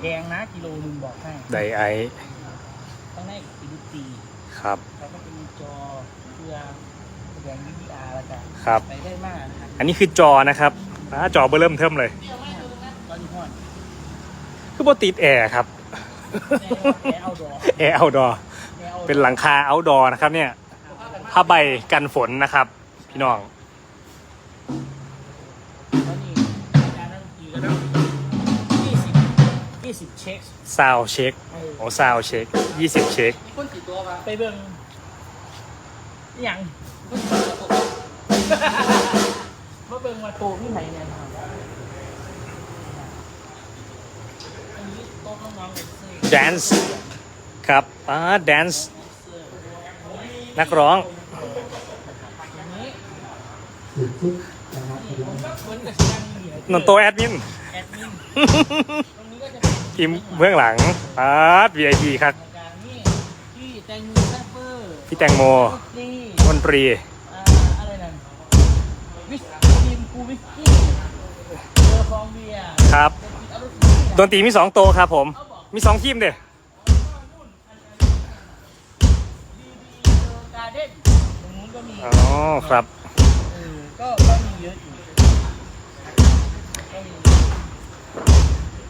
แพงนะกิโลหนึงบอกให้ไดไอต้องได้อินตีครับ แล้วก็จะมีจอเพื่อแสดงวิดีอาร์แล้วกันครับ ไปได้มากนะครับอันนี้คือจอนะครับอ่าจอเบอร์เริ่มเทิมเลย ตอนนี้พ่อนคือบ่ติดแอร์ครับ แอร์เอาดอแอร์เอาดอเป็นหลังคาเอาดอนะครับเนี่ยผ้าใบกันฝนนะครับ พี่น้อง ยี่สิบเช็คซาวเช็คเออโอ้ซาวเช็ค20เช็คคนกี่ตัวครับไปเบิ่งอหย่างมาเบิ่งมาโตพี่ไหนเนี่ยครับอันนี้โต๊ะน้องๆเลยซื้อ Dance ครับอ่า Dance นักร้องอย่างนี้สุดทุกนะครับผมก็เหมือนกับที่นั่งเหลือนนนโตแอดมิน แอดมิน ทีมเบื้องหลังอ่า VIP ครับรายการนี้ที่แตงโมแซฟเฟอร์พี่แตงโมนี่มนตรี อ่าอะไรนั่นวิสทีมกูวิสกี้เจอฟองเบียร์ครับ เอารถดนตรีมีสองโตวครับผม มีสองทีมเด้การ์เด้นตรงนู้นก็มีอ๋อครับ เออก็ก็มีเยอะอยู่ก็มีโอ้โห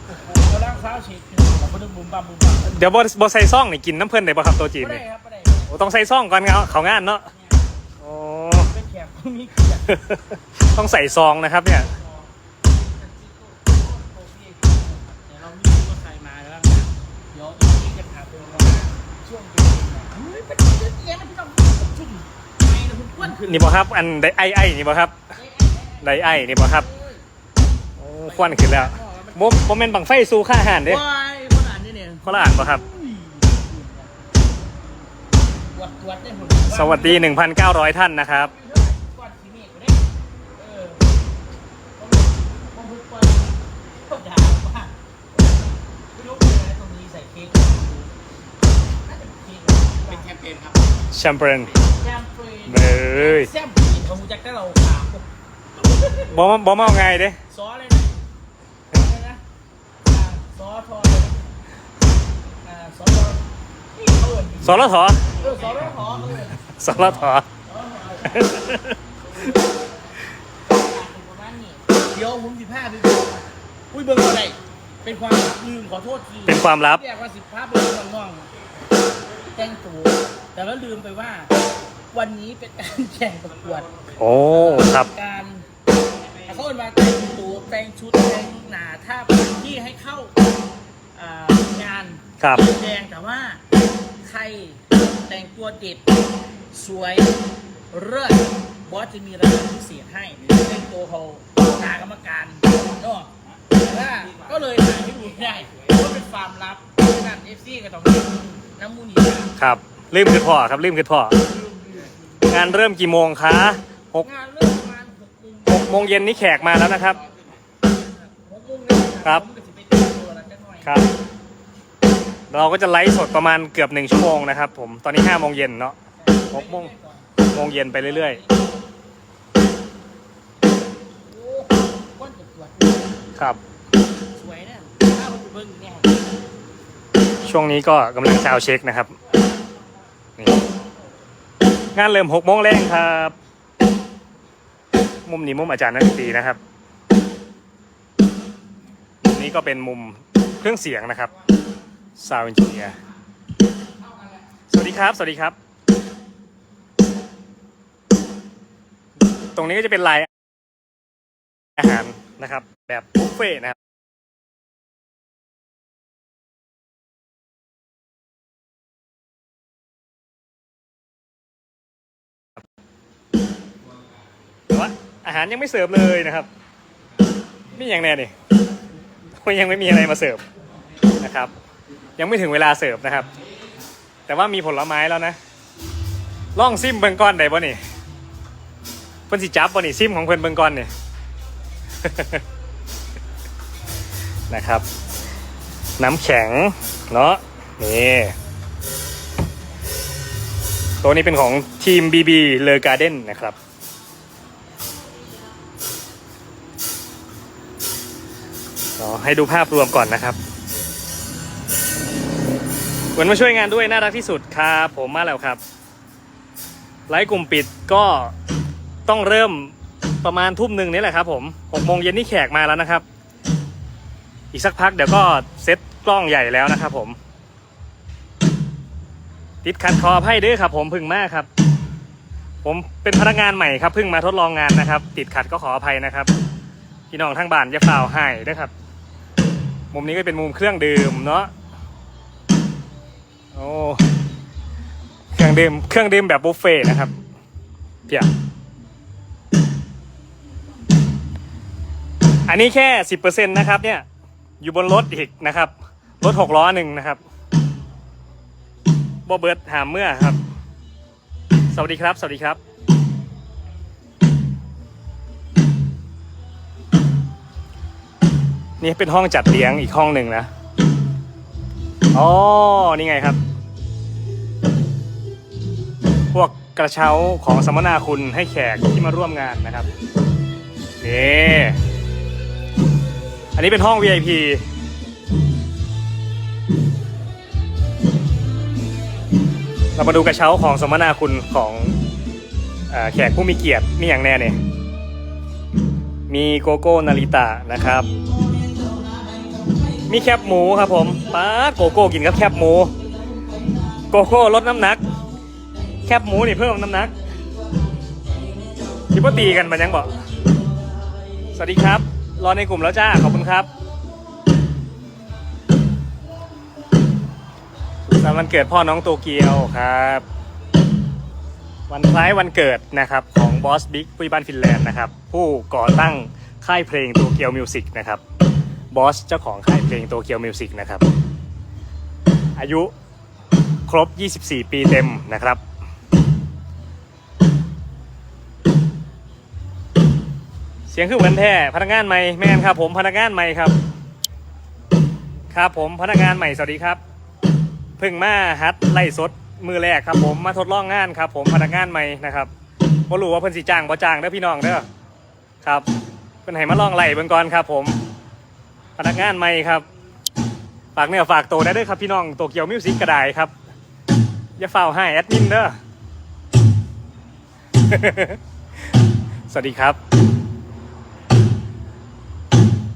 กำลังฟ้าวเช็คอยู่แต่พอดึงบุมบัมบุมบัมเดี๋ยวบอบใส่ซ่องนี่กินน้ำเพื่อนได้ป่ะครับตัวจีนไม่ได้นี่ครับไม่ได้โอ้ต้องใส่ซ่องก่อนเงาเขางานเนาะโอ้ เป็นแขกผู้มีเกียรติต้องใส่ซองนะครับเนี่ยเดี๋ยวเรามีก็ใครมาแล้วนะเดี๋ยวอีกทีจะพาไปว่าช่วงเย็นๆนะเฮ้ยเป็นเยอะแยะนะพี่น้องชุ่มไม่นะคุณอ้วนขึ้นนี่บ่ครับ อันไดไอไอนี่บ่ครับไดไอนี่บ่ครับโอ้ควันขึ้นแล้ว โมโมเมนต์บังไฟสู่ค่าอาหารเด้วายขนาดนี้เนี่ยคนละอ่านบ่ครับ ตรวจตรวจได้หุ่นสวัสดี 1,900 ท่านนะครับก่อนสีเมฆก็ได้เออผมผมเปิดก็ด่าว่าไม่รู้เป็นอะไรตรงนี้ใส่เค้กน่าจะเป็นเค้กเป็นแคมเปญครับแชมเปญแซมเปญเอ้ยแซมเปญเขารู้จักได้เราขาวบ่มาบ่มาเอาไงเด้ ซอเลยนะอะไรนะ อ่าซอทอเลยนะอ่าซอทอนี่เขาเอิญสรทเออซอทอเออสรทประมาณนี้เดี๋ยวผมสิบห้าไปดูอุ้ยเบิ่งอะไรเป็นความลับลืมขอโทษทีเป็นความลับ เรียกว่าสิบห้าเบิ่งน้องแต่งตัวแต่ว่าลืมไปว่า วันนี้เป็นการแข่งประกวดโอ้ ครับ การ เขาเอินมาแต่งตัวแต่งชุดแต่งหนาท่าที่ให้เข้าอ่างานครับ แดงแต่ว่าใครแต่งตัวเด็ดสวยเลิศบอสจะมีรางวัลพิเศษให้หรือแต่งตัวเขาหากรรมการเนาะแต่ว่าก็เลยหาให้ดูไม่ได้เพราะเป็นฟาร์มลับนั่นเอฟซีก็ต้องน้ำมูนีครับลืมคือพ่อครับลืมคือพ่อ งานเริ่มกี่โมงคะหกงานเริ่มประมาณหก โมงเย็นนี้แขกมาแล้วนะครับ ครับ ครับ เราก็จะไลฟ์สดประมาณเกือบหนึ่งชั่วโมงนะครับ ผม ตอนนี้ห้าโมงเย็นเนาะหกโมงโมงเย็นไปเรื่อยๆ ครับ ช่วงนี้ก็กำลังซาวเช็คนะครับ นี่งานเริ่มหกโมงแรงครับ มุมนี้มุมอาจารย์นักดนตรีนะครับมุมนี้ก็เป็นมุมเครื่องเสียงนะครับซาวด์เอนจิเนียร์สวัสดีครับ สวัสดีครับ ตรงนี้ก็จะเป็นลายอาหารนะครับ แบบบุฟเฟ่นะครับ อาหารยังไม่เสิร์ฟเลยนะครับนี่ย่างแน่นี่ยังไม่มีอะไรมาเสิร์ฟนะครับ ยังไม่ถึงเวลาเสิร์ฟนะครับ แต่ว่ามีผลไม้แล้วนะล่องซิมเบิงก้อนได้บ่นี่เพิ่นสิจับบ่นี่ซิมของเพิ่นเบิงก้อนนี่นะครับ น้ำแข็งเนาะนี่ตัวนี้เป็นของทีม BB เลอการ์เด้นนะครับ ให้ดูภาพรวมก่อนนะครับเหมือนมาช่วยงานด้วยน่ารักที่สุดครับผมมาแล้วครับ ไลฟ์กลุ่มปิดก็ต้องเริ่มประมาณทุ่มหนึ่งนี่แหละครับผมหกโมงเย็นนี่แขกมาแล้วนะครับ อีกสักพักเดี๋ยวก็เซ็ตกล้องใหญ่แล้วนะครับผมติดขัดคอให้ด้วยครับ ผมพึ่งมากครับ ผมเป็นพนักงานใหม่ครับเพิ่งมาทดลองงานนะครับ ติดขัดก็ขออภัยนะครับ พี่น้องทั้งบ้านอย่าเปล่าให้ด้วยครับ มุมนี้ก็เป็นมุมเครื่องดื่มเนาะโอ้เครื่องดื่มเครื่องดื่มแบบบุฟเฟ่นะครับเพียอันนี้แค่สิบเปอร์เซ็นต์นะครับ เนี่ย อยู่บนรถอีกนะครับรถหกล้อหนึ่งนะครับบอเบิร์ดหามเมื่อครับ สวัสดีครับ สวัสดีครับ นี่เป็นห้องจัดเลี้ยงอีกห้องหนึ่งนะอ๋อนี่ไงครับ พวกกระเช้าของสัมมนาคุณให้แขกที่มาร่วมงานนะครับนี่อันนี้เป็นห้อง VIP เรามาดูกระเช้าของสมนาคุณของอแขกผู้มีเกียรติมีอย่างแน่เนี่ย มีโกโก้นาริตะนะครับ มีแคบหมูครับผมป้าโกโก้กินกับแคบหมู โกโก้ลดน้ำหนัก แคบหมูนี่เพิ่มน้ำหนักคิดว่าตีกันมันยังบอกสวัสดีครับ รอในกลุ่มแล้วจ้า ขอบคุณครับสุขสันต์วันเกิดพ่อน้องโตเกียวครับ วันคล้ายวันเกิดนะครับของบอสบิ๊กผู้ใหญ่บ้านฟินแลนด์นะครับ ผู้ก่อตั้งค่ายเพลงโตเกียวมิวสิกนะครับ บอสเจ้าของค่ายเพลงโตเกียวมิวสิกนะครับ อายุครบ 24 ปีเต็มนะครับ เสียงคือเหมือนแท้พนักงานใหม่แม่นครับ ผมพนักงานใหม่ครับ ครับผมพนักงานใหม่สวัสดีครับเพิ่งมาฮัดไล่สดมือแรกครับ ผมมาทดลองงานครับ ผมพนักงานใหม่นะครับบ่รู้ว่าเพิ่นสิจ้างบ่จ้างเด้อพี่น้องเด้อครับเพิ่นให้มาลองไล่เบิ่งก่อนครับ ผม นักงานใหม่ครับฝากเนื้อฝากโตได้ด้วยครับพี่น้องโตเกียวมิวสิกกระไดครับ อย่าเฝ้าให้แอดมินเด้อสวัสดีครับ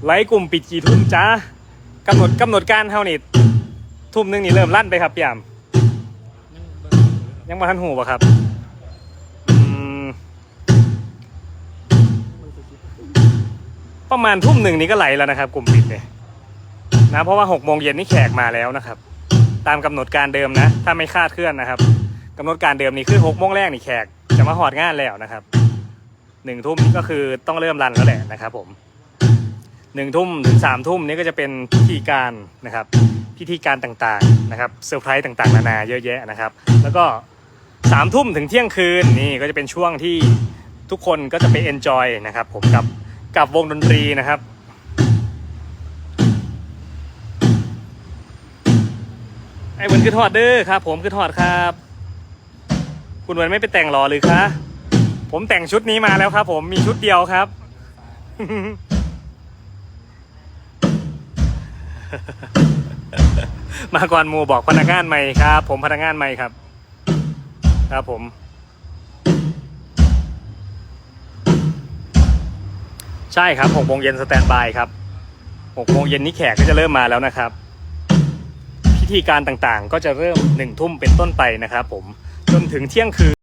ไลฟ์กลุ่มปิดกี่ทุ่มจ้ากำหนดกำหนดการเท่านี้ทุ่มหนึงนี่เริ่มลั่นไปครับพี่ยามยังมาทันหูป่ะครับ ประมาณทุ่มหนึ่งนี้ก็ไหลแล้วนะครับ กลุ่มปิดเนี่ยนะเพราะว่าหกโมงเย็นนี่แขกมาแล้วนะครับ ตามกำหนดการเดิมนะ ถ้าไม่คาดเคลื่อนนะครับกำหนดการเดิมนี่คือหกโมงแรกนี่แขกจะมาหอดงานแล้วนะครับหนึ่งทุ่มก็คือต้องเริ่มรันแล้วแหละนะครับ ผมหนึ่งทุ่มถึงสามทุ่มนี่ก็จะเป็นพิธีการนะครับ พิธีการต่างๆนะครับเซอร์ไพรส์ต่างๆนานาเยอะแยะนะครับ แล้วก็สามทุ่มถึงเที่ยงคืนนี่ก็จะเป็นช่วงที่ทุกคนก็จะไปเอนจอยนะครับ ผมกับ กับวงดนตรีนะครับ ไอ้เหมือนคือทอดเด้อครับ ผมคือทอดครับ คุณเหมือนไม่ไปแต่งหรอหรือคะผมแต่งชุดนี้มาแล้วครับ ผมมีชุดเดียวครับ มาก่อนมูบอกพนักงานใหม่ครับ ผมพนักงานใหม่ครับ ครับผม ใช่ครับหกโมงเย็นสแตนบายครับหกโมงเย็นนี้แขกก็จะเริ่มมาแล้วนะครับ พิธีการต่างๆ ก็จะเริ่มหนึ่งทุ่มเป็นต้นไปนะครับ ผมจนถึงเที่ยงคืน